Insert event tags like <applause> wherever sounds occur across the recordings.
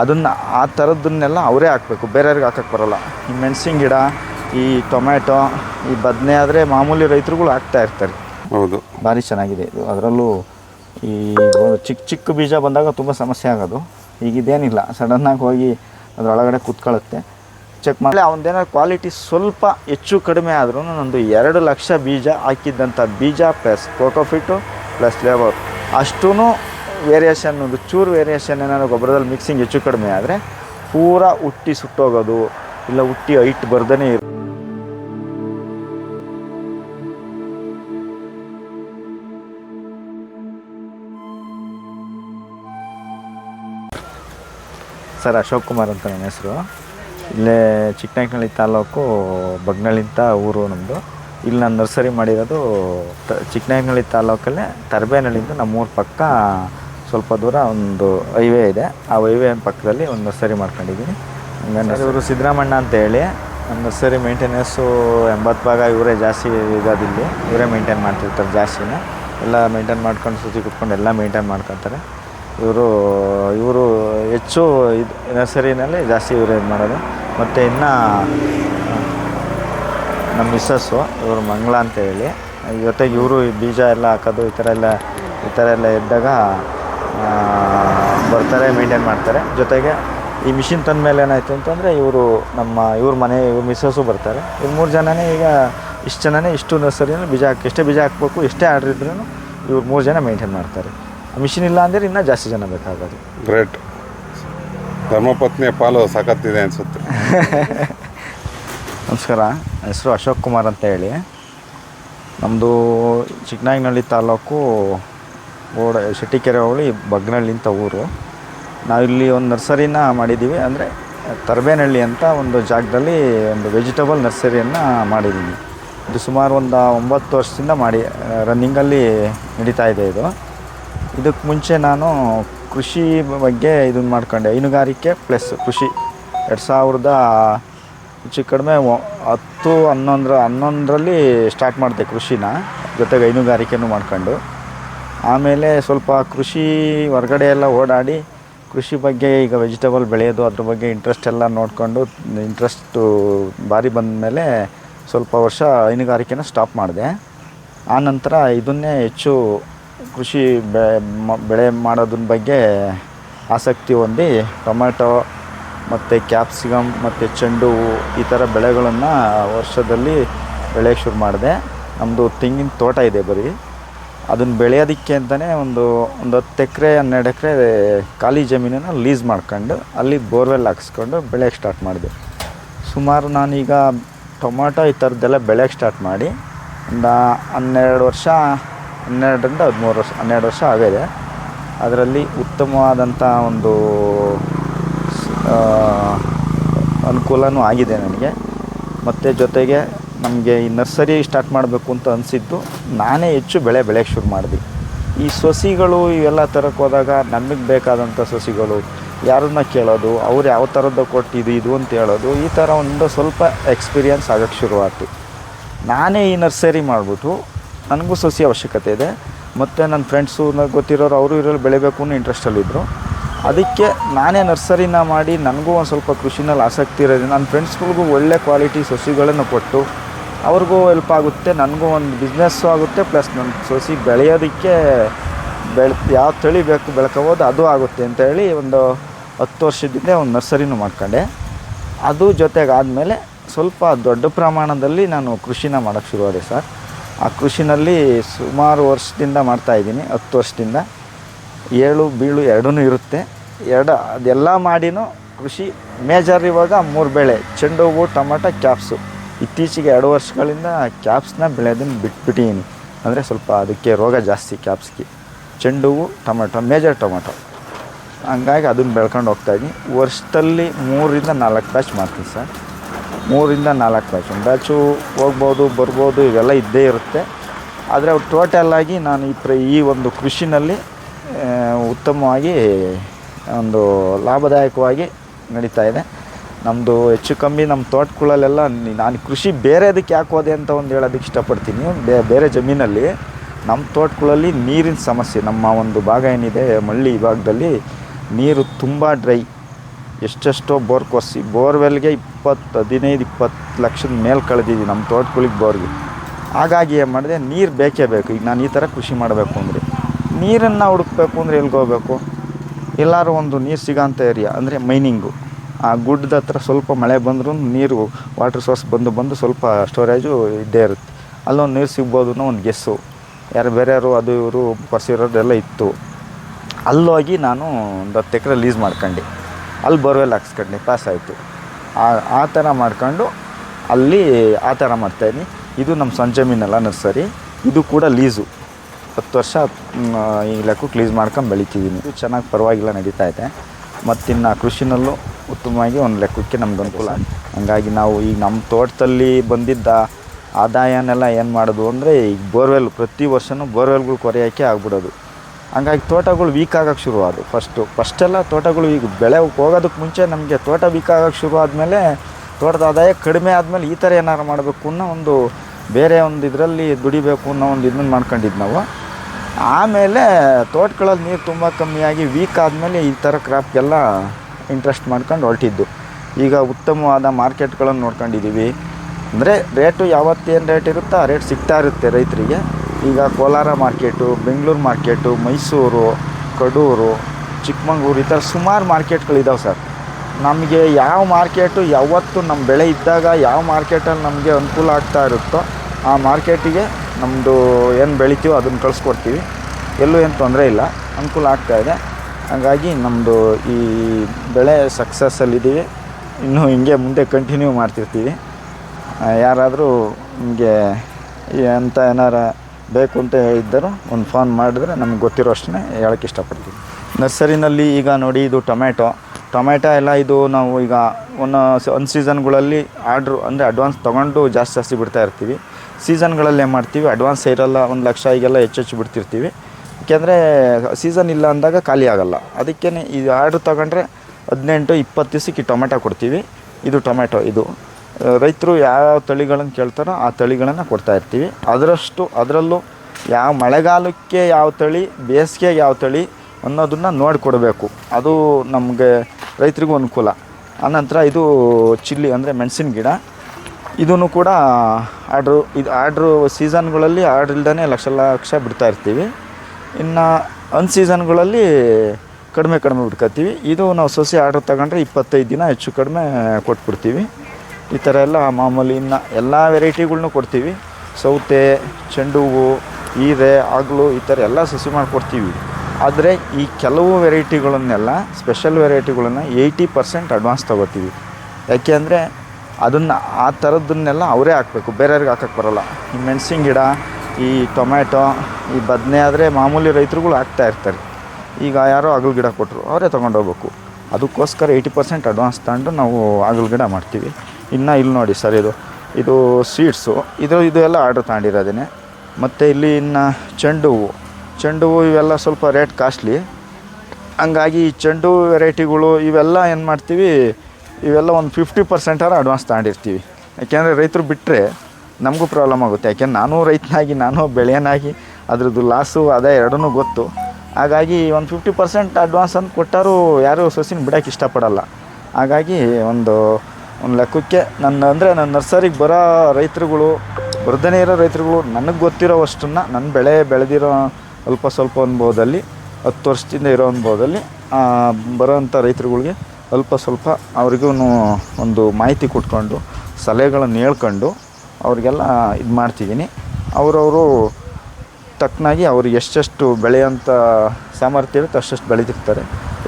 ಅದನ್ನು ಆ ಥರದ್ದನ್ನೆಲ್ಲ ಅವರೇ ಹಾಕಬೇಕು. ಬೇರೆಯವ್ರಿಗೆ ಹಾಕಕ್ಕೆ ಬರೋಲ್ಲ. ಈ ಮೆಣಸಿನ ಗಿಡ ಈ ಟೊಮ್ಯಾಟೊ ಈ ಬದನೆ ಆದರೆ ಮಾಮೂಲಿ ರೈತರುಗಳು ಹಾಕ್ತಾ ಇರ್ತಾರೆ. ಹೌದು. ಭಾರಿ ಚೆನ್ನಾಗಿದೆ ಇದು. ಅದರಲ್ಲೂ ಈ ಚಿಕ್ಕ ಚಿಕ್ಕ ಬೀಜ ಬಂದಾಗ ತುಂಬ ಸಮಸ್ಯೆ ಆಗೋದು. ಈಗ ಇದೇನಿಲ್ಲ. ಸಡನ್ನಾಗಿ ಹೋಗಿ ಅದರೊಳಗಡೆ ಕುತ್ಕೊಳ್ಳುತ್ತೆ. ಚೆಕ್ ಮಾಡಿ ಅವನದೇನಾದ್ರು ಕ್ವಾಲಿಟಿ ಸ್ವಲ್ಪ ಹೆಚ್ಚು ಕಡಿಮೆ ಆದ್ರೂ ನಂದು ಎರಡು ಲಕ್ಷ ಬೀಜ ಹಾಕಿದ್ದಂಥ ಬೀಜ ಪ್ಲಸ್ ಕೋಕೋಫಿಟ್ಟು ಪ್ಲಸ್ ಲೇಬರ್ ಅಷ್ಟೂ ವೇರಿಯೇಷನ್, ಒಂದು ಚೂರು ವೇರಿಯೇಷನ್ ಏನಾದ್ರು ಗೊಬ್ಬರದಲ್ಲಿ ಮಿಕ್ಸಿಂಗ್ ಹೆಚ್ಚು ಕಡಿಮೆ ಆದರೆ ಪೂರ ಹುಟ್ಟಿ ಸುಟ್ಟೋಗೋದು, ಇಲ್ಲ ಹುಟ್ಟಿ ಹೈಟ್ ಬರ್ದೇ ಇರೋ ಸರ್, ಅಶೋಕ್ ಕುಮಾರ್ ಅಂತ ನನ್ನ ಹೆಸರು. ಇಲ್ಲೇ ಚಿಕ್ಕನಾಯಕನಹಳ್ಳಿ ತಾಲೂಕು ಬಗ್ನಳ್ಳಿಂತ ಊರು ನಮ್ಮದು ಇಲ್ಲಿ ನಾನು ನರ್ಸರಿ ಮಾಡಿರೋದು ತ ಚಿಕ್ಕನಾಯಕನಹಳ್ಳಿ ತಾಲೂಕಲ್ಲೇ ತರಬೇನಹಳ್ಳಿಂದ ನಮ್ಮೂರ ಪಕ್ಕ ಸ್ವಲ್ಪ ದೂರ ಒಂದು ಹೈವೇ ಇದೆ. ಆ ಹೈವೇ ಪಕ್ಕದಲ್ಲಿ ಒಂದು ನರ್ಸರಿ ಮಾಡ್ಕೊಂಡಿದ್ದೀನಿ. ಹಂಗಂದ್ರೆ ಇವರು ಸಿದ್ದರಾಮಣ್ಣ ಅಂತ ಹೇಳಿ, ಒಂದು ನರ್ಸರಿ ಮೇಂಟೆನೆನ್ಸು ಎಂಬತ್ತು ಭಾಗ ಇವರೇ ಜಾಸ್ತಿ ಇರೋದಿಲ್ಲಿ ಇವರೇ ಮೇಂಟೈನ್ ಮಾಡ್ತಿರ್ತಾರೆ ಜಾಸ್ತಿನೇ. ಎಲ್ಲ ಮೇಂಟೈನ್ ಮಾಡ್ಕೊಂಡು ಸುತ್ತಿ ಕುತ್ಕೊಂಡು ಎಲ್ಲ ಮೇಂಟೈನ್ ಮಾಡ್ಕೊತಾರೆ. ಇವರು ಇವರು ಹೆಚ್ಚು ಇದು ನರ್ಸರಿನಲ್ಲಿ ಜಾಸ್ತಿ ಇವರು ಇದು ಮಾಡೋದು. ಮತ್ತು ಇನ್ನು, ನಮ್ಮ ಮಿಸ್ಸಸ್ಸು, ಇವರು ಮಂಗಳ ಅಂತ ಹೇಳಿ. ಜೊತೆಗೆ ಇವರು ಬೀಜ ಎಲ್ಲ ಹಾಕೋದು, ಈ ಥರ ಎಲ್ಲ, ಈ ಥರ ಎಲ್ಲ ಇದ್ದಾಗ ಬರ್ತಾರೆ ಮೇಂಟೈನ್ ಮಾಡ್ತಾರೆ. ಜೊತೆಗೆ ಈ ಮಿಷಿನ್ ತಂದ ಮೇಲೆ ಏನಾಯಿತು ಅಂತಂದರೆ ಇವರು ನಮ್ಮ ಇವ್ರ ಮನೆ ಇವ್ರ ಮಿಸ್ಸಸ್ಸು ಬರ್ತಾರೆ. ಇವ್ರು ಮೂರು ಜನನೇ ಈಗ ಇಷ್ಟು ಜನನೇ ಇಷ್ಟು ನರ್ಸರಿನಲ್ಲಿ ಬೀಜ ಹಾಕಿ ಎಷ್ಟೇ ಬೀಜ ಹಾಕಬೇಕು ಎಷ್ಟೇ ಆರ್ಡ್ರ್ ಇದ್ರೂ ಇವ್ರು ಮೂರು ಜನ ಮೇಂಟೈನ್ ಮಾಡ್ತಾರೆ. ಮಿಷಿನ್ ಇಲ್ಲ ಅಂದರೆ ಇನ್ನೂ ಜಾಸ್ತಿ ಜನ ಬೇಕಾಗೋದು. ಗ್ರೇಟ್ ಧರ್ಮಪತ್ನಿಯ ಪಾಲು ಸಾಕತ್ತಿದೆ ಅನಿಸುತ್ತೆ. <laughs> ನಮಸ್ಕಾರ. ಹೆಸರು ಅಶೋಕ್ ಕುಮಾರ್ ಅಂತ ಹೇಳಿ. ನಮ್ಮದು ಚಿಕ್ಕನಾಯಕನಹಳ್ಳಿ ತಾಲೂಕು ಬೋಡ, ಶೆಟ್ಟಿಕೆರೆ ಹೋಗಲಿ ಬಗ್ನಹಳ್ಳಿ ಅಂತ ಊರು. ನಾವಿಲ್ಲಿ ಒಂದು ನರ್ಸರಿನ ಮಾಡಿದ್ದೀವಿ ಅಂದರೆ ತರಬೇನಹಳ್ಳಿ ಅಂತ ಒಂದು ಜಾಗದಲ್ಲಿ ಒಂದು ವೆಜಿಟಬಲ್ ನರ್ಸರಿಯನ್ನು ಮಾಡಿದ್ದೀನಿ ಇದು ಸುಮಾರು ಒಂದು ಒಂಬತ್ತು ವರ್ಷದಿಂದ ಮಾಡಿ ರನ್ನಿಂಗಲ್ಲಿ ನಡೀತಾ ಇದೆ ಇದು. ಇದಕ್ಕೆ ಮುಂಚೆ ನಾನು ಕೃಷಿ ಬಗ್ಗೆ ಇದನ್ನು ಮಾಡ್ಕೊಂಡೆ. ಹೈನುಗಾರಿಕೆ ಪ್ಲಸ್ ಕೃಷಿ. ಎರಡು ಸಾವಿರದ ಹೆಚ್ಚು ಕಡಿಮೆ ಹತ್ತು, ಹನ್ನೊಂದರ, ಹನ್ನೊಂದರಲ್ಲಿ ಸ್ಟಾರ್ಟ್ ಮಾಡಿದೆ ಕೃಷಿನ. ಜೊತೆಗೆ ಹೈನುಗಾರಿಕೆನೂ ಮಾಡ್ಕೊಂಡು. ಆಮೇಲೆ ಸ್ವಲ್ಪ ಕೃಷಿ ಹೊರಗಡೆ ಎಲ್ಲ ಓಡಾಡಿ ಕೃಷಿ ಬಗ್ಗೆ ಈಗ ವೆಜಿಟೇಬಲ್ ಬೆಳೆಯೋದು, ಅದ್ರ ಬಗ್ಗೆ ಇಂಟ್ರೆಸ್ಟ್ ಎಲ್ಲ ನೋಡಿಕೊಂಡು ಇಂಟ್ರೆಸ್ಟು ಭಾರಿ ಬಂದ ಮೇಲೆ ಸ್ವಲ್ಪ ವರ್ಷ ಹೈನುಗಾರಿಕೆನ ಸ್ಟಾಪ್ ಮಾಡಿದೆ. ಆನಂತರ ಇದನ್ನೇ ಹೆಚ್ಚು ಕೃಷಿ ಬೆಳೆ ಮಾಡೋದ್ರ ಬಗ್ಗೆ ಆಸಕ್ತಿ ಹೊಂದಿ ಟೊಮ್ಯಾಟೊ ಮತ್ತು ಕ್ಯಾಪ್ಸಿಕಮ್ ಮತ್ತು ಚೆಂಡು ಹೂವು ಈ ಥರ ಬೆಳೆಗಳನ್ನು ವರ್ಷದಲ್ಲಿ ಬೆಳೆಯೋಕ್ಕೆ ಶುರು ಮಾಡಿದೆ. ನಮ್ಮದು ತೆಂಗಿನ ತೋಟ ಇದೆ ಬರೀ. ಅದನ್ನು ಬೆಳೆಯೋದಕ್ಕೆ ಅಂತಲೇ ಒಂದು ಒಂದು ಹತ್ತು ಎಕರೆ, ಹನ್ನೆರಡು ಎಕರೆ ಖಾಲಿ ಜಮೀನನ್ನು ಲೀಸ್ ಮಾಡ್ಕೊಂಡು ಅಲ್ಲಿ ಬೋರ್ವೆಲ್ ಹಾಕ್ಸ್ಕೊಂಡು ಬೆಳೆಯೋಕ್ಕೆ ಸ್ಟಾರ್ಟ್ ಮಾಡಿದೆ. ಸುಮಾರು ನಾನೀಗ ಟೊಮಾಟೊ ಈ ಥರದ್ದೆಲ್ಲ ಬೆಳೆಯೋಕ್ಕೆ ಸ್ಟಾರ್ಟ್ ಮಾಡಿ, ಒಂದು ಹನ್ನೆರಡು ವರ್ಷ, ಹನ್ನೆರಡರಿಂದ ಹದಿಮೂರು ವರ್ಷ, ಹನ್ನೆರಡು ವರ್ಷ ಆಗಿದೆ. ಅದರಲ್ಲಿ ಉತ್ತಮವಾದಂಥ ಒಂದು ಅನುಕೂಲನೂ ಆಗಿದೆ ನನಗೆ. ಮತ್ತು ಜೊತೆಗೆ ನಮಗೆ ಈ ನರ್ಸರಿ ಸ್ಟಾರ್ಟ್ ಮಾಡಬೇಕು ಅಂತ ಅನಿಸಿದ್ದು ನಾನೇ ಹೆಚ್ಚು ಬೆಳೆ ಬೆಳೆಯೋಕ್ಕೆ ಶುರು ಮಾಡಿದೆ. ಈ ಸಸಿಗಳು ಇವೆಲ್ಲ ತರಕ್ಕೆ ಹೋದಾಗ ನಮಗೆ ಬೇಕಾದಂಥ ಸಸಿಗಳು, ಯಾರನ್ನ ಕೇಳೋದು, ಅವ್ರು ಯಾವ ಥರದ್ದು ಕೊಟ್ಟಿದ್ದು ಇದು ಅಂತ ಹೇಳೋದು, ಈ ಥರ ಒಂದು ಸ್ವಲ್ಪ ಎಕ್ಸ್ಪೀರಿಯನ್ಸ್ ಆಗೋಕ್ಕೆ ಶುರುವಾಯಿತು ನಾನೇ ಈ ನರ್ಸರಿ ಮಾಡಿಬಿಟ್ಟು ನನಗೂ ಸಸಿ ಅವಶ್ಯಕತೆ ಇದೆ. ಮತ್ತು ನನ್ನ ಫ್ರೆಂಡ್ಸು ಗೊತ್ತಿರೋರು ಅವರು ಇರಲ್ಲಿ ಬೆಳಿಬೇಕು ಅನ್ನೋ ಇಂಟ್ರೆಸ್ಟಲ್ಲಿದ್ದರು ಅದಕ್ಕೆ ನಾನೇ ನರ್ಸರಿನ ಮಾಡಿ ನನಗೂ ಒಂದು ಸ್ವಲ್ಪ ಕೃಷಿನಲ್ಲಿ ಆಸಕ್ತಿ ಇರೋದ್ರಿಂದ ನನ್ನ ಫ್ರೆಂಡ್ಸ್ಗಳಿಗೂ ಒಳ್ಳೆ ಕ್ವಾಲಿಟಿ ಸಸಿಗಳನ್ನು ಕೊಟ್ಟು ಅವ್ರಿಗೂ ಹೆಲ್ಪ್ ಆಗುತ್ತೆ, ನನಗೂ ಒಂದು ಬಿಸ್ನೆಸ್ಸು ಆಗುತ್ತೆ ಪ್ಲಸ್ ನನ್ನ ಸೊಸಿ ಬೆಳೆಯೋದಕ್ಕೆ ಬೆಳ್, ಯಾವ ತಳಿ ಬೇಕು ಬೆಳ್ಕೋಬೋದು ಅದು ಆಗುತ್ತೆ ಅಂತ ಹೇಳಿ ಒಂದು ಹತ್ತು ವರ್ಷದಿಂದ ಒಂದು ನರ್ಸರಿನೂ ಮಾಡ್ಕೊಂಡೆ. ಅದು ಜೊತೆಗೆ ಆದಮೇಲೆ ಸ್ವಲ್ಪ ದೊಡ್ಡ ಪ್ರಮಾಣದಲ್ಲಿ ನಾನು ಕೃಷಿನ ಮಾಡೋಕ್ಕೆ ಶುರುವಾದೆ ಸರ್. ಆ ಕೃಷಿನಲ್ಲಿ ಸುಮಾರು ವರ್ಷದಿಂದ ಮಾಡ್ತಾಯಿದ್ದೀನಿ ಹತ್ತು ವರ್ಷದಿಂದ. ಏಳು, ಬೀಳು ಎರಡೂ ಇರುತ್ತೆ. ಎರಡು, ಅದೆಲ್ಲ ಮಾಡಿನೂ ಕೃಷಿ ಮೇಜರ್ ಇವಾಗ ಮೂರು ಬೆಳೆ, ಚೆಂಡು ಹೂವು, ಟೊಮೆಟೊ, ಕ್ಯಾಪ್ಸು. ಇತ್ತೀಚೆಗೆ ಎರಡು ವರ್ಷಗಳಿಂದ ಕ್ಯಾಪ್ಸ್ನ ಬೆಳೆಯೋದನ್ನು ಬಿಟ್ಬಿಟ್ಟಿದ್ದೀನಿ ಅಂದರೆ ಸ್ವಲ್ಪ ಅದಕ್ಕೆ ರೋಗ ಜಾಸ್ತಿ ಕ್ಯಾಪ್ಸ್ಗೆ. ಚೆಂಡು ಹೂವು ಟೊಮೆಟೊ, ಮೇಜರ್ ಟೊಮೆಟೊ. ಹಂಗಾಗಿ ಅದನ್ನು ಬೆಳ್ಕೊಂಡು ಹೋಗ್ತಾಯಿದ್ದೀನಿ ವರ್ಷದಲ್ಲಿ ಮೂರರಿಂದ ನಾಲ್ಕು ಬ್ಯಾಚ್ ಮಾಡ್ತೀನಿ ಸರ್. ಮೂರಿಂದ ನಾಲ್ಕು ಬ್ಯಾಚ್. ಒಂದು ಬ್ಯಾಚು ಹೋಗ್ಬೋದು, ಬರ್ಬೋದು, ಇವೆಲ್ಲ ಇದ್ದೇ ಇರುತ್ತೆ. ಆದರೆ ಟೋಟಲ್ ಆಗಿ ನಾನು ಈ ಪ್ರ, ಈ ಒಂದು ಕೃಷಿನಲ್ಲಿ ಉತ್ತಮವಾಗಿ ಒಂದು ಲಾಭದಾಯಕವಾಗಿ ನಡೀತಾ ಇದೆ. ನಮ್ಮದು ಹೆಚ್ಚು ಕಮ್ಮಿ ನಮ್ಮ ತೋಟಗಳಲ್ಲೆಲ್ಲ ನಾನು ಕೃಷಿ ಬೇರೆದಕ್ಕೆ ಯಾಕೆ ಹೋದೆ ಅಂತ ಒಂದು ಹೇಳೋದಕ್ಕೆ ಇಷ್ಟಪಡ್ತೀನಿ. ಬೇ- ಬೇರೆ ಜಮೀನಲ್ಲಿ ನಮ್ಮ ತೋಟಗಳಲ್ಲಿ ನೀರಿನ ಸಮಸ್ಯೆ, ನಮ್ಮ ಒಂದು ಭಾಗ ಏನಿದೆ, ಮಳ್ಳಿ ಭಾಗದಲ್ಲಿ ನೀರು ತುಂಬ ಡ್ರೈ. ಎಷ್ಟೆಷ್ಟೋ ಬೋರ್ ಕೊರ್ಸಿ, ಬೋರ್ವೆಲ್ಗೆ ಇಪ್ಪತ್ತು ಹದಿನೈದು, ಇಪ್ಪತ್ತು ಲಕ್ಷದ ಮೇಲೆ ಕಳೆದಿದ್ದೀವಿ ನಮ್ಮ ತೋಟಗಳಿಗೆ ಬೋರ್ಗೆ. ಹಾಗಾಗಿ ಏನು ಮಾಡಿದೆ, ನೀರು ಬೇಕೇ ಬೇಕು. ಈಗ ನಾನು ಈ ಥರ ಕೃಷಿ ಮಾಡಬೇಕು ಅಂದರೆ. ನೀರನ್ನು ಹುಡುಕ್ಬೇಕು ಅಂದರೆ ಎಲ್ಲಿಗೆ ಹೋಗ್ಬೇಕು ಎಲ್ಲರೂ ಒಂದು ನೀರು ಸಿಗೋಂಥ ಏರಿಯಾ, ಅಂದರೆ ಮೈನಿಂಗು. ಆ ಗುಡ್ಡದ ಹತ್ರ ಸ್ವಲ್ಪ ಮಳೆ ಬಂದರೂ ನೀರು ವಾಟರ್ ಸೋರ್ಸ್ ಬಂದು ಬಂದು ಸ್ವಲ್ಪ ಸ್ಟೋರೇಜು ಇದ್ದೇ ಇರುತ್ತೆ. ಅಲ್ಲೊಂದು ನೀರು ಸಿಗ್ಬೋದು ಅನ್ನೋ ಒಂದು ಗೆಸ್ಸು ಯಾರು ಬೇರೆಯವರು ಅದು ಇವರು ಪರ್ಸಿರೋದೆಲ್ಲ ಇತ್ತು. ಅಲ್ಲೋಗಿ ನಾನು ಒಂದು ಹತ್ತು ಎಕರೆ ಲೀಸ್ ಮಾಡ್ಕೊಂಡು. ಅಲ್ಲಿ ಬೋರ್ವೆಲ್ ಹಾಕ್ಸ್ಕೊಂಡು ಪಾಸ್ ಆಯಿತು. ಆ ಆ ಥರ ಮಾಡ್ಕೊಂಡು ಅಲ್ಲಿ ಆ ಥರ ಮಾಡ್ತಾಯಿದ್ದೀನಿ ಇದು ನಮ್ಮ ಸಂಜಮೀನಲ್ಲ ಜಮೀನಲ್ಲ ನರ್ಸರಿ. ಇದು ಕೂಡ ಲೀಸು ಹತ್ತು ವರ್ಷ ಈ ಲೆಕ್ಕಕ್ಕೆ ಲೀಸ್ ಮಾಡ್ಕೊಂಡು ಬೆಳಿತಿದ್ದೀನಿ ಇದು ಚೆನ್ನಾಗಿ ಪರವಾಗಿಲ್ಲ ನಡೀತಾ ಇದೆ. ಮತ್ತಿನ್ನು ಕೃಷಿನಲ್ಲೂ ಉತ್ತಮವಾಗಿ ಒಂದು ಲೆಕ್ಕಕ್ಕೆ ನಮ್ಗೆ ಅನುಕೂಲ. ಹಂಗಾಗಿ ನಾವು ಈಗ ನಮ್ಮ ತೋಟದಲ್ಲಿ ಬಂದಿದ್ದ ಆದಾಯನೆಲ್ಲ ಏನು ಮಾಡೋದು ಅಂದರೆ ಈಗ ಬೋರ್ವೆಲ್, ಪ್ರತಿ ವರ್ಷವೂ ಬೋರ್ವೆಲ್ಗಳು ಕೊರೆಯೋಕ್ಕೆ ಆಗ್ಬಿಡೋದು. ಹಂಗಾಗಿ ತೋಟಗಳು ವೀಕ್ ಆಗೋಕ್ಕೆ ಶುರು ಆದವು ಫಸ್ಟು ಫಸ್ಟೆಲ್ಲ ತೋಟಗಳು ಈಗ ಬೆಳೆ ಹೋಗೋದಕ್ಕೆ ಮುಂಚೆ ನಮಗೆ ತೋಟ ವೀಕ್ ಆಗೋಕ್ಕೆ ಶುರು ಆದಮೇಲೆ ತೋಟದ ಆದಾಯ ಕಡಿಮೆ ಆದಮೇಲೆ ಈ ಥರ ಏನಾರು ಮಾಡಬೇಕು ಅನ್ನೋ ಒಂದು ಬೇರೆ ಒಂದು ಇದರಲ್ಲಿ ದುಡಿಬೇಕು ಅನ್ನೋ ಒಂದು ಇದನ್ನ ಮಾಡ್ಕೊಂಡಿದ್ದು ನಾವು. ಆಮೇಲೆ ತೋಟಗಳಲ್ಲಿ ನೀರು ತುಂಬ ಕಮ್ಮಿಯಾಗಿ ವೀಕ್ ಆದಮೇಲೆ ಈ ಥರ ಕ್ರಾಪ್ಗೆಲ್ಲ ಇಂಟ್ರೆಸ್ಟ್ ಮಾಡ್ಕೊಂಡು ಹೊರಟಿದ್ದು. ಈಗ ಉತ್ತಮವಾದ ಮಾರ್ಕೆಟ್ಗಳನ್ನು ನೋಡ್ಕೊಂಡಿದ್ದೀವಿ ಅಂದರೆ ರೇಟು ಯಾವತ್ತೇನು ರೇಟ್ ಇರುತ್ತೋ ಆ ರೇಟ್ ಸಿಗ್ತಾ ಇರುತ್ತೆ ರೈತರಿಗೆ. ಈಗ ಕೋಲಾರ ಮಾರ್ಕೆಟು ಬೆಂಗಳೂರು ಮಾರ್ಕೆಟು ಮೈಸೂರು, ಕಡೂರು, ಚಿಕ್ಕಮಂಗ್ಳೂರು ಈ ಥರ ಸುಮಾರು ಮಾರ್ಕೆಟ್ಗಳಿದ್ದಾವೆ ಸರ್. ನಮಗೆ ಯಾವ ಮಾರ್ಕೆಟು ಯಾವತ್ತು ನಮ್ಮ ಬೆಳೆ ಇದ್ದಾಗ ಯಾವ ಮಾರ್ಕೆಟಲ್ಲಿ ನಮಗೆ ಅನುಕೂಲ ಆಗ್ತಾ ಇರುತ್ತೋ ಆ ಮಾರ್ಕೆಟಿಗೆ ನಮ್ಮದು ಏನು ಬೆಳಿತೀವೋ ಅದನ್ನು ಕಳಿಸ್ಕೊಡ್ತೀವಿ. ಎಲ್ಲೂ ಏನು ತೊಂದರೆ ಇಲ್ಲ. ಅನುಕೂಲ ಆಗ್ತಾ ಇದೆ. ಹಾಗಾಗಿ ನಮ್ಮದು ಈ ಬೆಳೆ ಸಕ್ಸಸ್ಸಲ್ಲಿದ್ದೀವಿ ಇನ್ನೂ ಹಿಂಗೆ ಮುಂದೆ ಕಂಟಿನ್ಯೂ ಮಾಡ್ತಿರ್ತೀವಿ. ಯಾರಾದರೂ ನಿಮಗೆ ಅಂತ ಏನಾರ ಬೇಕು ಅಂತ ಇದ್ದರೂ ಒಂದು ಫೋನ್ ಮಾಡಿದ್ರೆ ನಮ್ಗೆ ಗೊತ್ತಿರೋ ಅಷ್ಟೇ ಹೇಳೋಕ್ಕೆ ಇಷ್ಟಪಡ್ತೀವಿ ನರ್ಸರಿನಲ್ಲಿ ಈಗ ನೋಡಿ ಇದು ಟೊಮ್ಯಾಟೊ ಟೊಮ್ಯಾಟೊ ಎಲ್ಲ ಇದು ನಾವು ಈಗ ಒಂದು ಒಂದು ಸೀಸನ್ಗಳಲ್ಲಿ ಆರ್ಡ್ರು ಅಂದರೆ ಅಡ್ವಾನ್ಸ್ ತೊಗೊಂಡು ಜಾಸ್ತಿ ಜಾಸ್ತಿ ಬಿಡ್ತಾ ಇರ್ತೀವಿ. ಸೀಸನ್ಗಳಲ್ಲಿ ಏನು ಮಾಡ್ತೀವಿ? ಅಡ್ವಾನ್ಸ್ ಇರೋಲ್ಲ ಒಂದು ಲಕ್ಷ, ಈಗೆಲ್ಲ ಹೆಚ್ಚೆಚ್ಚು ಬಿಡ್ತಿರ್ತೀವಿ. ಯಾಕೆಂದರೆ ಸೀಸನ್ ಇಲ್ಲ ಅಂದಾಗ ಖಾಲಿ ಆಗೋಲ್ಲ. ಅದಕ್ಕೆ ಇದು ಆರ್ಡ್ರ್ ತೊಗೊಂಡ್ರೆ ಹದಿನೆಂಟು, ಇಪ್ಪತ್ತು ದಿವಸಕ್ಕೆ ಟೊಮೆಟೊ ಕೊಡ್ತೀವಿ. ಇದು ಟೊಮೆಟೊ, ಇದು. ರೈತರು ಯಾವ್ಯಾವ ತಳಿಗಳನ್ನು ಕೇಳ್ತಾರೋ ಆ ತಳಿಗಳನ್ನು ಕೊಡ್ತಾ ಇರ್ತೀವಿ. ಅದರಷ್ಟು, ಅದರಲ್ಲೂ ಯಾವ ಮಳೆಗಾಲಕ್ಕೆ ಯಾವ ತಳಿ ಬೇಸಿಗೆಗೆ ಯಾವ ತಳಿ ಅನ್ನೋದನ್ನು ನೋಡಿ ಕೊಡಬೇಕು ಅದು ನಮಗೆ ರೈತರಿಗೂ ಅನುಕೂಲ. ಆನಂತರ ಇದು ಚಿಲ್ಲಿ ಅಂದರೆ ಮೆಣಸಿನ ಗಿಡ. ಇದನ್ನು ಕೂಡ ಆರ್ಡ್ರು ಇದು ಆರ್ಡ್ರು ಸೀಸನ್ಗಳಲ್ಲಿ ಆರ್ಡ್ರ್ ಇಲ್ದೇ ಲಕ್ಷ ಲಕ್ಷ ಬಿಡ್ತಾ ಇರ್ತೀವಿ. ಇನ್ನು ಅನ್ ಸೀಸನ್ಗಳಲ್ಲಿ ಕಡಿಮೆ ಕಡಿಮೆ ಬಿಡ್ಕೊತೀವಿ ಇದು ನಾವು ಸೊಸೆ ಆರ್ಡ್ರ್ ತಗೊಂಡ್ರೆ ಇಪ್ಪತ್ತೈದು ದಿನ ಹೆಚ್ಚು ಕಡಿಮೆ ಕೊಟ್ಬಿಡ್ತೀವಿ. ಈ ಥರ ಎಲ್ಲ ಮಾಮೂಲಿ ಇನ್ನು ಎಲ್ಲ ವೆರೈಟಿಗಳನ್ನು ಕೊಡ್ತೀವಿ. ಸೌತೆ ಚೆಂಡು ಹೂವು ಹೀರೆ, ಆಗ್ಲು ಈ ಥರ ಎಲ್ಲ ಸಸಿ ಮಾಡಿಕೊಡ್ತೀವಿ. ಆದರೆ ಈ ಕೆಲವು ವೆರೈಟಿಗಳನ್ನೆಲ್ಲ, ಸ್ಪೆಷಲ್ ವೆರೈಟಿಗಳನ್ನು ಏಯ್ಟಿ ಪರ್ಸೆಂಟ್ ಅಡ್ವಾನ್ಸ್ ತೊಗೋತೀವಿ. ಯಾಕೆ ಅಂದರೆ ಅದನ್ನು ಆ ಥರದ್ದನ್ನೆಲ್ಲ ಅವರೇ ಹಾಕಬೇಕು. ಬೇರೆಯವ್ರಿಗೆ ಹಾಕಕ್ಕೆ ಬರೋಲ್ಲ. ಈ ಮೆಣಸಿನ ಗಿಡ ಈ ಟೊಮ್ಯಾಟೊ, ಈ ಬದನೆ ಆದರೆ ಮಾಮೂಲಿ ರೈತರುಗಳು ಹಾಕ್ತಾ ಇರ್ತಾರೆ. ಈಗ ಯಾರೋ ಅಗಲು ಗಿಡ ಕೊಟ್ಟರು ಅವರೇ ತೊಗೊಂಡೋಗ್ಬೇಕು ಅದಕ್ಕೋಸ್ಕರ ಏಯ್ಟಿ ಪರ್ಸೆಂಟ್ ಅಡ್ವಾನ್ಸ್ ತಗೊಂಡು ನಾವು ಅಗಲು ಗಿಡ ಮಾಡ್ತೀವಿ. ಇನ್ನು ಇಲ್ಲಿ ನೋಡಿ ಸರ್ ಇದು ಇದು ಸೀಡ್ಸು ಇದು ಇದು ಎಲ್ಲ ಆರ್ಡ್ರ್ ತಗೊಂಡಿರೋದೇನೆ ಮತ್ತು ಇಲ್ಲಿ ಇನ್ನು ಚೆಂಡು ಹೂವು ಚೆಂಡು ಹೂವು ಇವೆಲ್ಲ ಸ್ವಲ್ಪ ರೇಟ್ ಕಾಸ್ಟ್ಲಿ. ಹಂಗಾಗಿ ಈ ಚೆಂಡು ವೆರೈಟಿಗಳು ಇವೆಲ್ಲ ಏನು ಮಾಡ್ತೀವಿ, ಇವೆಲ್ಲ ಒಂದು ಫಿಫ್ಟಿ ಪರ್ಸೆಂಟಾರ ಅಡ್ವಾನ್ಸ್ ತಗೊಂಡಿರ್ತೀವಿ. ಯಾಕೆಂದರೆ ರೈತರು ಬಿಟ್ಟರೆ ನಮಗೂ ಪ್ರಾಬ್ಲಮ್ ಆಗುತ್ತೆ. ಯಾಕೆ ನಾನು ರೈತನಾಗಿ, ನಾನು ಬೆಳೆಯನಾಗಿ, ಅದ್ರದ್ದು ಲಾಸು ಅದೇ ಎರಡೂ ಗೊತ್ತು. ಹಾಗಾಗಿ ಒಂದು ಫಿಫ್ಟಿ ಪರ್ಸೆಂಟ್ ಅಡ್ವಾನ್ಸ್ ಅಂತ ಕೊಟ್ಟರೂ ಯಾರೂ ಸೊಸಿನ ಬಿಡೋಕೆ ಇಷ್ಟಪಡಲ್ಲ. ಹಾಗಾಗಿ ಒಂದು ಒಂದು ಲೆಕ್ಕಕ್ಕೆ ನನ್ನ ಅಂದರೆ ನನ್ನ ನರ್ಸರಿಗೆ ಬರೋ ರೈತರುಗಳು ಬರ್ದೇ ಇರೋ ರೈತರುಗಳು ನನಗೆ ಗೊತ್ತಿರೋವಷ್ಟನ್ನು ನನ್ನ ಬೆಳೆ ಬೆಳೆದಿರೋ ಅಲ್ಪ ಸ್ವಲ್ಪ ಅನುಭವದಲ್ಲಿ, ಹತ್ತು ವರ್ಷದಿಂದ ಇರೋ ಅನುಭವದಲ್ಲಿ ಬರೋವಂಥ ರೈತರುಗಳಿಗೆ ಅಲ್ಪ ಸ್ವಲ್ಪ ಅವ್ರಿಗೂ ಒಂದು ಮಾಹಿತಿ ಕೊಟ್ಕೊಂಡು, ಸಲಹೆಗಳನ್ನು ಹೇಳ್ಕೊಂಡು ಅವ್ರಿಗೆಲ್ಲ ಇದು ಮಾಡ್ತಿದ್ದೀನಿ. ಅವರವರು ತಕ್ಕನಾಗಿ ಅವ್ರಿಗೆ ಎಷ್ಟೆಷ್ಟು ಬೆಳೆಯೋಂಥ ಸಾಮರ್ಥ್ಯ ಇರುತ್ತೆ ಅಷ್ಟೆಷ್ಟು ಬೆಳೀತಿರ್ತಾರೆ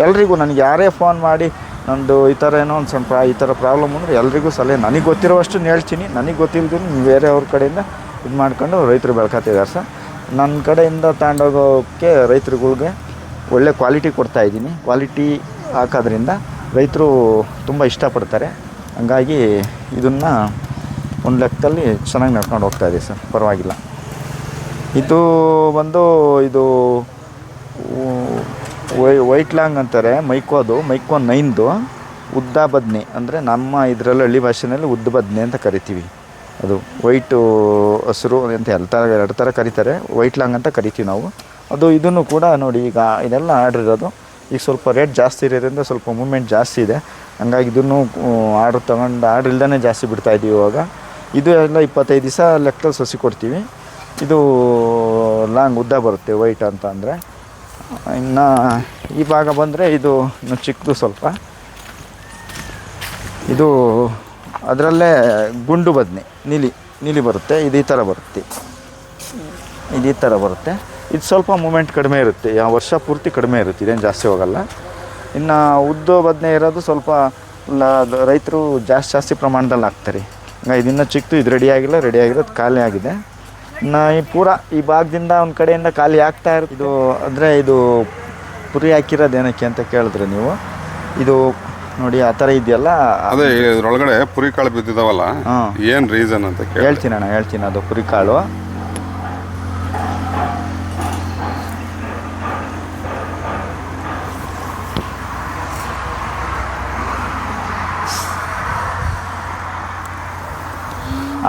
ಎಲ್ರಿಗೂ ನನಗೆ ಯಾರೇ ಫೋನ್ ಮಾಡಿ ನಂದು ಈ ಥರ ಏನೋ ಒಂದು ಸ್ವಲ್ಪ ಈ ಥರ ಪ್ರಾಬ್ಲಮ್ ಅಂದರೆ ಎಲ್ರಿಗೂ ಸಲಹೆ. ನನಗೆ ಗೊತ್ತಿರೋವಷ್ಟು ಹೇಳ್ತೀನಿ. ನನಗೆ ಗೊತ್ತಿಲ್ಲದ್ರು ಬೇರೆಯವ್ರ ಕಡೆಯಿಂದ ಇದು ಮಾಡ್ಕೊಂಡು ರೈತರು ಬೆಳ್ಕೊತಿದ್ದಾರೆ ಸರ್. ನನ್ನ ಕಡೆಯಿಂದ ತಗೊಂಡೋಗೋಕ್ಕೆ ರೈತರುಗಳಿಗೆ ಒಳ್ಳೆ ಕ್ವಾಲಿಟಿ ಕೊಡ್ತಾಯಿದ್ದೀನಿ ಕ್ವಾಲಿಟಿ ಹಾಕೋದ್ರಿಂದ ರೈತರು ತುಂಬ ಇಷ್ಟಪಡ್ತಾರೆ. ಹಂಗಾಗಿ ಇದನ್ನು ಒಂದು ಲೆಕ್ಕದಲ್ಲಿ ಚೆನ್ನಾಗಿ ನಡ್ಕೊಂಡು ಹೋಗ್ತಾ ಇದೆ ಸರ್. ಪರವಾಗಿಲ್ಲ. ಇದು ಬಂದು ಇದು ವೈ ವೈಟ್ ಲಾಂಗ್ ಅಂತಾರೆ, ಮೈಕೋ ಅದು, ಮೈಕೋ ನೈನ್ದು. ಉದ್ದ ಬದ್ನೆ ಅಂದರೆ ನಮ್ಮ ಇದರಲ್ಲಿ ಹಳ್ಳಿ ಭಾಷೆಯಲ್ಲಿ ಉದ್ದ ಬದ್ನೆ ಅಂತ ಕರಿತೀವಿ. ಅದು ವೈಟು ಹಸಿರು ಅಂತ ಎಲ್ಲ ಥರ ಎರಡು ಥರ ಕರೀತಾರೆ. ವೈಟ್ ಲಾಂಗ್ ಅಂತ ಕರಿತೀವಿ ನಾವು. ಅದು ಇದನ್ನು ಕೂಡ ನೋಡಿ ಈಗ ಇದೆಲ್ಲ ಆರ್ಡ್ರ್ ಇರೋದು. ಈಗ ಸ್ವಲ್ಪ ರೇಟ್ ಜಾಸ್ತಿ ಇರೋದ್ರಿಂದ ಸ್ವಲ್ಪ ಮೂಮೆಂಟ್ ಜಾಸ್ತಿ ಇದೆ. ಹಂಗಾಗಿ ಇದನ್ನು ಆರ್ಡ್ರ್ ತೊಗೊಂಡು ಆರ್ಡ್ರ್ ಇಲ್ದೇ ಜಾಸ್ತಿ ಬಿಡ್ತಾ ಇದ್ದೀವಿ ಇವಾಗ. ಇದು ಎಲ್ಲ ಇಪ್ಪತ್ತೈದು ದಿವಸ ಲೆಕ್ಕದಲ್ಲಿ ಸಸಿ ಕೊಡ್ತೀವಿ. ಇದು, ಲಾಂಗ್ ಉದ್ದ ಬರುತ್ತೆ, ವೈಟ್ ಅಂತ ಅಂದರೆ. ಇನ್ನು ಈ ಭಾಗ ಬಂದರೆ ಇದು ಚಿಕ್ಕದು ಸ್ವಲ್ಪ. ಇದು ಅದರಲ್ಲೇ ಗುಂಡು ಬದನೆ, ನೀಲಿ ನೀಲಿ ಬರುತ್ತೆ, ಇದು ಈ ಥರ ಬರುತ್ತೆ. ಇದು ಈ ಥರ ಬರುತ್ತೆ. ಇದು ಸ್ವಲ್ಪ ಮೂಮೆಂಟ್ ಕಡಿಮೆ ಇರುತ್ತೆ, ಯಾವ ವರ್ಷ ಪೂರ್ತಿ ಕಡಿಮೆ ಇರುತ್ತೆ, ಇದೇನು ಜಾಸ್ತಿ ಹೋಗಲ್ಲ. ಇನ್ನು ಉದ್ದು ಬದನೆ ಇರೋದು ಸ್ವಲ್ಪ ರೈತರು ಜಾಸ್ತಿ ಜಾಸ್ತಿ ಪ್ರಮಾಣದಲ್ಲಿ ಹಾಕ್ತಾರೆ. ಇದನ್ನು ಚಿಕ್ಕದು ಇದು ರೆಡಿ ಆಗಿಲ್ಲ ರೆಡಿ ಆಗಿರೋದು ಖಾಲಿ ಆಗಿದೆ. ನಾ ಈ ಪೂರ ಈ ಭಾಗದಿಂದ ಒಂದು ಕಡೆಯಿಂದ ಖಾಲಿ ಆಗ್ತಾ ಇರೋದು ಇದು ಅಂದರೆ ಇದು ಪುರಿ ಹಾಕಿರೋದು ಏನಕ್ಕೆ ಅಂತ ಕೇಳಿದ್ರೆ ನೀವು. ಇದು ನೋಡಿ ಆ ಥರ ಇದೆಯಲ್ಲ? ಅದೇ ಇದ್ರೊಳಗಡೆ ಪುರಿ ಕಾಳು ಬಿದ್ದಿದಾವಲ್ಲ? ಏನು ಏನ್ ರೀಸನ್ ಅಂತ ಹೇಳ್ತೀನಿ ಅಣ್ಣ ಹೇಳ್ತೀನಿ ಅದು ಪುರಿ ಕಾಳು.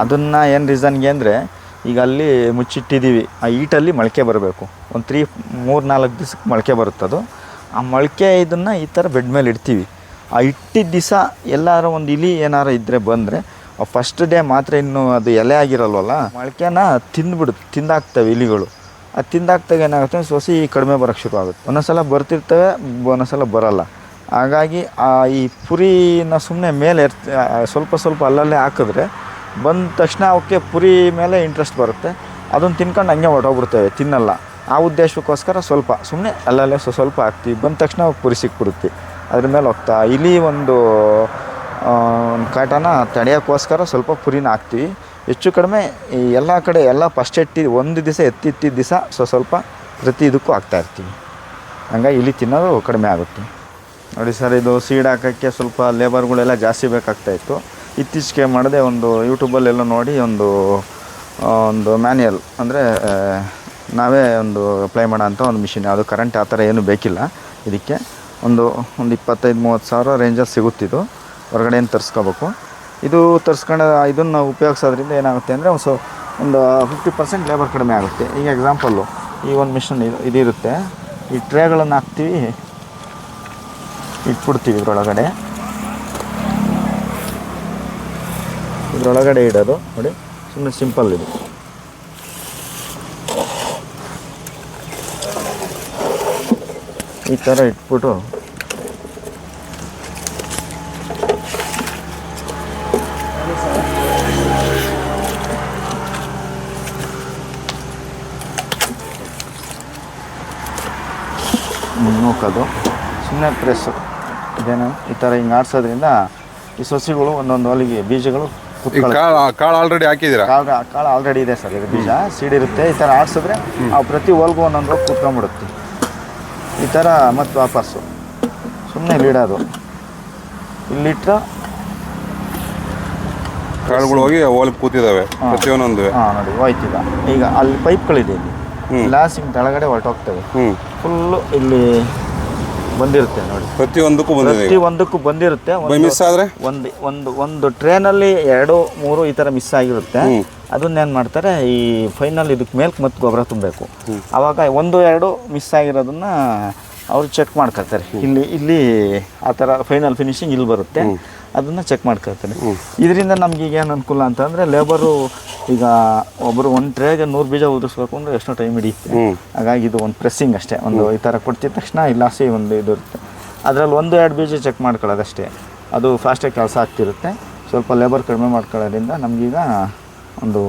ಅದನ್ನು ಏನು ರೀಸನ್ಗೆ ಅಂದರೆ, ಈಗ ಅಲ್ಲಿ ಮುಚ್ಚಿಟ್ಟಿದ್ದೀವಿ. ಆ ಈಟಲ್ಲಿ ಮೊಳಕೆ ಬರಬೇಕು. ಒಂದು ತ್ರೀ ಮೂರು, ನಾಲ್ಕು ದಿವ್ಸಕ್ಕೆ ಮೊಳಕೆ ಬರುತ್ತದು. ಆ ಮೊಳಕೆ ಇದನ್ನು ಈ ಥರ ಬೆಡ್ ಮೇಲೆ ಇಡ್ತೀವಿ. ಆ ಇಟ್ಟಿದ್ದ ದಿವಸ ಎಲ್ಲಾರು ಒಂದು ಇಲಿ ಏನಾರು ಇದ್ದರೆ ಬಂದರೆ ಫಸ್ಟ್ ಡೇ ಮಾತ್ರ ಇನ್ನು ಅದು ಎಲೆ ಆಗಿರಲ್ವಲ್ಲ, ಮೊಳಕೆನ ತಿಂದ್ಬಿಡುತ್ತೆ, ತಿಂದಾಕ್ತವೆ ಇಲಿಗಳು. ಅದು ತಿಂದಾಕ್ತಾಗ ಏನಾಗುತ್ತೆ, ಸೊಸಿ ಕಡಿಮೆ ಬರೋಕ್ಕೆ ಶುರು ಆಗುತ್ತೆ ಒಂದೊಂದ್ಸಲ ಬರ್ತಿರ್ತವೆ, ಒಂದೊಂದ್ಸಲ ಬರಲ್ಲ. ಹಾಗಾಗಿ ಈ ಪುರಿನ ಸುಮ್ಮನೆ ಮೇಲೆ ಸ್ವಲ್ಪ ಸ್ವಲ್ಪ ಅಲ್ಲಲ್ಲೇ ಹಾಕಿದ್ರೆ ಬಂದ ತಕ್ಷಣ ಅವಕ್ಕೆ ಪುರಿ ಮೇಲೆ ಇಂಟ್ರೆಸ್ಟ್ ಬರುತ್ತೆ. ಅದನ್ನು ತಿನ್ಕೊಂಡು ಹಂಗೆ ಹೊರಟೋಗ್ಬಿಡ್ತೇವೆ ತಿನ್ನಲ್ಲ. ಆ ಉದ್ದೇಶಕ್ಕೋಸ್ಕರ ಸ್ವಲ್ಪ ಸುಮ್ಮನೆ ಅಲ್ಲಲ್ಲೇ ಸ್ವ- ಸ್ವಲ್ಪ ಹಾಕ್ತೀವಿ. ಬಂದ ತಕ್ಷಣ ಪುರಿ ಸಿಕ್ಬಿಡುತ್ತೆ. ಅದ್ರ ಮೇಲೆ ಹೋಗ್ತಾ ಇಲಿ ಒಂದು ಒಂದು ಕಾಟನ ತಡೆಯೋಕ್ಕೋಸ್ಕರ ಸ್ವಲ್ಪ ಪುರಿನ ಹಾಕ್ತೀವಿ. ಹೆಚ್ಚು ಕಡಿಮೆ ಈ ಎಲ್ಲ ಕಡೆ, ಎಲ್ಲ ಫಸ್ಟ್ ಎಟ್ಟಿ ಒಂದು ದಿವಸ ಎತ್ತಿಟ್ಟಿದ್ದ ದಿವಸ ಸ್ವ ಸ್ವಲ್ಪ ಪ್ರತಿ ಇದಕ್ಕೂ ಹಾಕ್ತಾ ಇರ್ತೀವಿ. ಹಂಗಾಗಿ ಇಲಿ ತಿನ್ನೋದು ಕಡಿಮೆ ಆಗುತ್ತೆ. ನೋಡಿ ಸರ್, ಇದು ಸೀಡ್ ಹಾಕೋಕ್ಕೆ ಸ್ವಲ್ಪ ಲೇಬರ್ಗಳೆಲ್ಲ ಜಾಸ್ತಿ ಬೇಕಾಗ್ತಾಯಿತ್ತು ಇತ್ತೀಚೆಗೆ ಮಾಡಿದೆ ಒಂದು ಯೂಟ್ಯೂಬಲ್ಲೆಲ್ಲ ನೋಡಿ ಒಂದು ಒಂದು ಮ್ಯಾನ್ಯಲ್ ಅಂದರೆ ನಾವೇ ಒಂದು ಅಪ್ಲೈ ಮಾಡೋ ಅಂಥ ಒಂದು ಮಿಷಿನ್ ಅದು ಕರೆಂಟ್ ಆ ಥರ ಏನು ಬೇಕಿಲ್ಲ. ಇದಕ್ಕೆ ಒಂದು ಒಂದು ಇಪ್ಪತ್ತೈದು, ಮೂವತ್ತು ಸಾವಿರ ರೇಂಜಲ್ಲಿ ಸಿಗುತ್ತಿದ್ದು ಹೊರಗಡೆಯಿಂದ ತರಿಸ್ಕೋಬೇಕು? ಇದು ತರಿಸ್ಕೊಂಡು, ಇದನ್ನು ಉಪಯೋಗಿಸೋದ್ರಿಂದ ಏನಾಗುತ್ತೆ ಅಂದರೆ ಒಂದು ಸೊ ಒಂದು ಫಿಫ್ಟಿ ಪರ್ಸೆಂಟ್ ಲೇಬರ್ ಕಡಿಮೆ ಆಗುತ್ತೆ. ಈಗ ಎಕ್ಸಾಂಪಲ್ಲು ಈ ಒಂದು ಮಿಷನ್ ಇದು ಇದಿರುತ್ತೆ. ಈ ಟ್ರೇಗಳನ್ನು ಹಾಕ್ತೀವಿ. ಇಟ್ಬಿಡ್ತೀವಿ ಇದ್ರೊಳಗಡೆ. ಇದ್ರೊಳಗಡೆ ಇಡೋದು. ನೋಡಿ ಸುಮ್ಮನೆ ಸಿಂಪಲ್ ಇದು. ಈ ಥರ ಇಟ್ಬಿಟ್ಟು ನೂಕೋದು ಸುಮ್ಮನೆ ಪ್ರೆಸ್ಸು ಇದೇನು? ಈ ಥರ ಹಿಂಗೆ ಆಡ್ಸೋದ್ರಿಂದ ಈ ಸಸಿಗಳು ಒಂದೊಂದು ಹೊಲಿಗೆ ಬೀಜಗಳು ಕಾಳು ಕಾಳು ಆಲ್ರೆಡಿ ಹಾಕಿದ್ದೀರಾ? ಕಾಳು ಕಾಳು ಆಲ್ರೆಡಿ ಇದೆ ಸರ್ ಇದು ಬೀಜ. ಸೀಡ್ ಇರುತ್ತೆ ಈ ಥರ ಆಡಿಸಿದ್ರೆ ಆ ಪ್ರತಿ ಹೊಲ್ಗೂ ಒಂದೊಂದು ಹೋಗಿ ಕೂತ್ಕೊಂಡ್ಬಿಡುತ್ತೆ. ಈ ಥರ ಮತ್ತು ವಾಪಸ್ಸು. ಸುಮ್ಮನೆ ಇಲ್ಲಿಡೋದು ಇಲ್ಲಿಟ್ಟು ಕಾಳುಗಳು ಹೋಗಿ ಹೋಲ್ ಕೂತಿದ್ದಾವೆ ಪ್ರತಿಯೊಂದೊಂದು ಹಾಂ ನೋಡಿ ಹೋಯ್ತೀಗ ಈಗ ಅಲ್ಲಿ ಪೈಪ್ಗಳಿದೆ ಇಲ್ಲಿ. ಗ್ಲಾಸ್ ಹಿಂಗೆ ಕೆಳಗಡೆ ಹೊರಟೋಗ್ತವೆ. ಹ್ಞೂ ಫುಲ್ಲು ಇಲ್ಲಿ ಬಂದಿರುತ್ತೆ ನೋಡಿ. ಪ್ರತಿಯೊಂದಕ್ಕೂ ಬಂದಿದೆ ಪ್ರತಿ ಒಂದಕ್ಕೂ ಬಂದಿರುತ್ತೆ. ಒಂದು- ಮಿಸ್ ಆದ್ರೆ? ಒಂದು ಒಂದು ಒಂದು ಟ್ರೇನಲ್ಲಿ ಎರಡು ಮೂರು ಈ ಥರ ಮಿಸ್ ಆಗಿರುತ್ತೆ. ಅದನ್ನ ಏನು ಮಾಡ್ತಾರೆ ಈ ಫೈನಲ್ ಇದಕ್ಕೆ ಮೇಲ್ಕ್ ಮತ್ತೆ ಗೊಬ್ಬರ ತುಂಬಬೇಕು ಆವಾಗ ಒಂದು ಎರಡು ಮಿಸ್ ಆಗಿರೋದನ್ನ ಅವರು ಚೆಕ್ ಮಾಡ್ಕೊಳ್ತಾರೆ ಇಲ್ಲಿ ಇಲ್ಲಿ ಆ ಥರ ಫೈನಲ್ ಫಿನಿಶಿಂಗ್ ಇಲ್ಲಿ ಬರುತ್ತೆ. ಅದನ್ನು ಚೆಕ್ ಮಾಡ್ಕೊಳ್ತೀನಿ. ಇದರಿಂದ ನಮ್ಗೆ ಈಗ ಏನು ಅನುಕೂಲ ಅಂತಂದರೆ ಲೇಬರು ಈಗ ಒಬ್ಬರು ಒಂದು ಟ್ರೇಗೆ ನೂರು ಬೀಜ ಉದುರಿಸ್ಬೇಕು ಅಂದರೆ ಎಷ್ಟೋ ಟೈಮ್ ಹಿಡಿಯುತ್ತೆ. ಹಾಗಾಗಿ ಇದು ಒಂದು ಪ್ರೆಸ್ಸಿಂಗ್ ಅಷ್ಟೇ. ಒಂದು ಈ ಥರ ಕೊಡ್ತಿದ ತಕ್ಷಣ ಇಲ್ಲಾಸಿ ಒಂದು ಇದು ಇರುತ್ತೆ. ಅದರಲ್ಲಿ ಒಂದು ಎರಡು ಬೀಜ ಚೆಕ್ ಮಾಡ್ಕೊಳ್ಳೋದಷ್ಟೇ. ಅದು ಫಾಸ್ಟಾಗಿ ಕೆಲಸ ಆಗ್ತಿರುತ್ತೆ. ಸ್ವಲ್ಪ ಲೇಬರ್ ಕಡಿಮೆ ಮಾಡ್ಕೊಳ್ಳೋದ್ರಿಂದ ನಮಗೀಗ ಒಂದು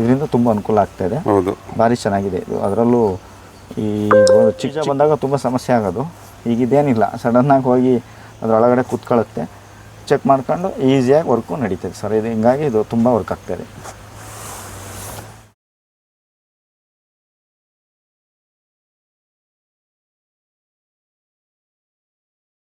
ಇದರಿಂದ ತುಂಬ ಅನುಕೂಲ ಆಗ್ತಾಯಿದೆ ಹೌದು. ಭಾರಿ ಚೆನ್ನಾಗಿದೆ ಇದು. ಅದರಲ್ಲೂ ಈ ಚಿಕ್ಕ ಬಂದಾಗ ತುಂಬ ಸಮಸ್ಯೆ ಆಗೋದು. ಈಗ ಇದೇನಿಲ್ಲ. ಸಡನ್ನಾಗಿ ಹೋಗಿ ಅದರೊಳಗಡೆ ಕೂತ್ಕೊಳ್ಳುತ್ತೆ. ಚೆಕ್ ಮಾಡ್ಕೊಂಡು ಈಸಿಯಾಗಿ ವರ್ಕು ನಡೀತದೆ. ಸರ್ ಇದು ಹಿಂಗಾಗಿ ಇದು ತುಂಬ ವರ್ಕ್ ಆಗ್ತಾಯಿದೆ